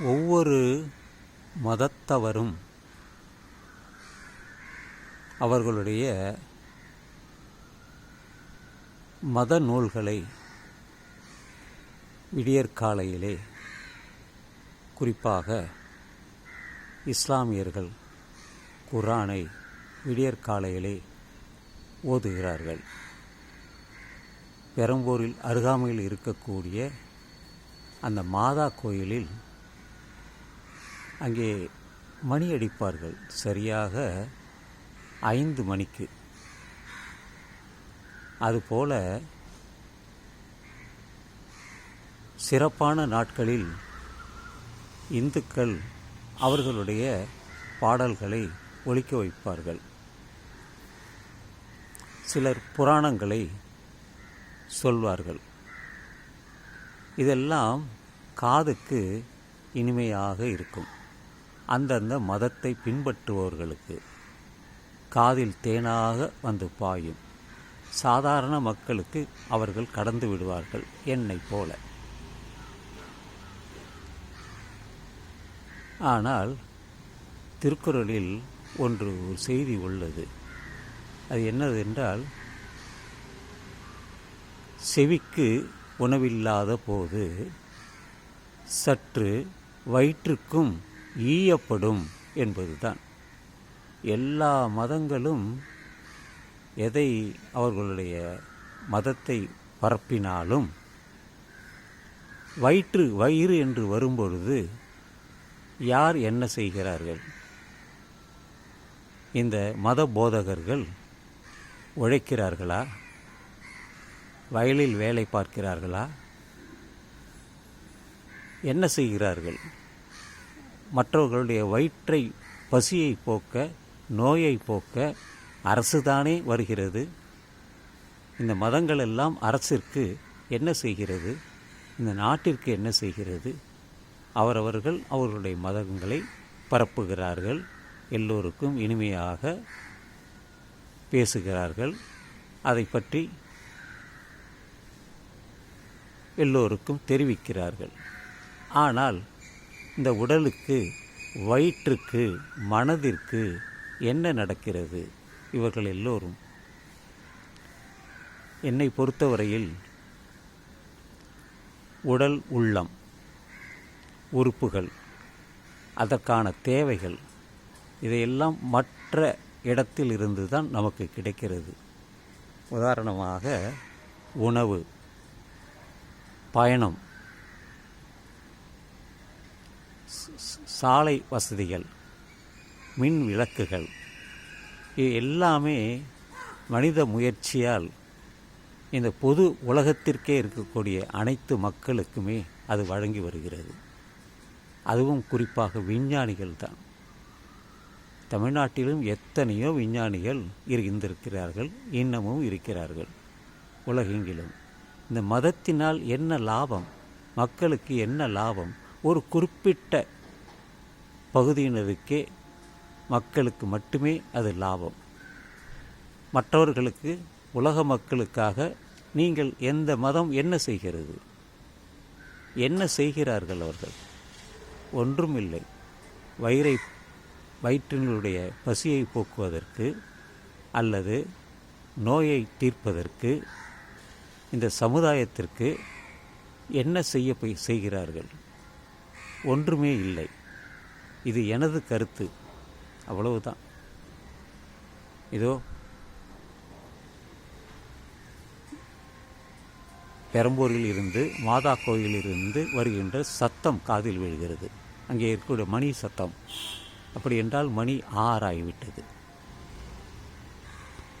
ஒவ்வொரு மதத்தவரும் அவர்களுடைய மத நூல்களை விடியற்காலையிலே குறிப்பாக இஸ்லாமியர்கள் குரானை விடியற்காலையிலே ஓதுகிறார்கள். பெரம்பூரில் அருகாமையில் இருக்கக்கூடிய அந்த மாதா கோயிலில் அங்கே மணி அடிப்பார்கள். சரியாக ஐந்து மணிக்கு. அதுபோல சிறப்பான நாட்களில் இந்துக்கள் அவர்களுடைய பாடல்களை ஒழிக்க வைப்பார்கள். சிலர் புராணங்களை சொல்வார்கள். இதெல்லாம் காதுக்கு இனிமையாக இருக்கும். அந்தந்த மதத்தை பின்பற்றுபவர்களுக்கு காதில் தேனாக வந்து பாயும். சாதாரண மக்களுக்கு அவர்கள் கடந்து விடுவார்கள் என்னை போல. ஆனால் திருக்குறளில் ஒன்று ஒரு செய்தி உள்ளது. அது என்னது என்றால் செவிக்கு உணவில்லாத போது சற்று வயிற்றுக்கும் ஈயப்படும் என்பதுதான். எல்லா மதங்களும் எதை அவர்களுடைய மதத்தை பரப்பினாலும் வயிற்று வயிறு என்று வரும்பொழுது யார் என்ன செய்கிறார்கள்? இந்த மத போதகர்கள் உழைக்கிறார்களா? வயலில் வேலை பார்க்கிறார்களா? என்ன செய்கிறார்கள்? மற்றவர்களுடைய வயிற்றை பசியை போக்க நோயை போக்க அரசுதானே வருகிறது? இந்த மதங்கள் எல்லாம் அரசிற்கு என்ன செய்கிறது? இந்த நாட்டிற்கு என்ன செய்கிறது? அவரவர்கள் அவர்களுடைய மதங்களை பரப்புகிறார்கள் எல்லோருக்கும் இனிமையாக பேசுகிறார்கள். அதை பற்றி எல்லோருக்கும் தெரிவிக்கிறார்கள். ஆனால் இந்த உடலுக்கு வயிற்றுக்கு மனதிற்கு என்ன நடக்கிறது? இவர்கள் எல்லோரும் என்னை பொறுத்தவரையில் உடல் உள்ளம் உறுப்புகள் அதற்கான தேவைகள் இதையெல்லாம் மற்ற இடத்தில் இருந்து தான் நமக்கு கிடைக்கிறது. உதாரணமாக உணவு பயணம் சாலை வசதிகள் மின் விளக்குகள் இது எல்லாமே மனித முயற்சியால் இந்த பொது உலகத்திற்கே இருக்கக்கூடிய அனைத்து மக்களுக்குமே அது வழங்கி வருகிறது. அதுவும் குறிப்பாக விஞ்ஞானிகள் தான். தமிழ்நாட்டிலும் எத்தனையோ விஞ்ஞானிகள் இருந்திருக்கிறார்கள் இன்னமும் இருக்கிறார்கள். உலகெங்கிலும் இந்த மதத்தினால் என்ன லாபம் மக்களுக்கு என்ன லாபம் ஒரு குறிப்பிட்ட பகுதியினருக்கே மக்களுக்கு மட்டுமே அது லாபம். மற்றவர்களுக்கு உலக மக்களுக்காக நீங்கள் எந்த மதம் என்ன செய்கிறது? என்ன செய்கிறார்கள் அவர்கள்? ஒன்றுமில்லை. வயிறை வயிற்றினுடைய பசியை போக்குவதற்கு அல்லது நோயை தீர்ப்பதற்கு இந்த சமுதாயத்திற்கு என்ன செய்ய செய்கிறார்கள்? ஒன்றுமே இல்லை. இது எனது கருத்து. அவ்வளவுதான். இதோ. பெரம்பூரில் இருந்து மாதா கோயிலிருந்து வருகின்ற சத்தம் காதில் விழுகிறது. அங்கே இருக்கக்கூடிய மணி சத்தம். அப்படி என்றால் மணி ஆறாகிவிட்டது.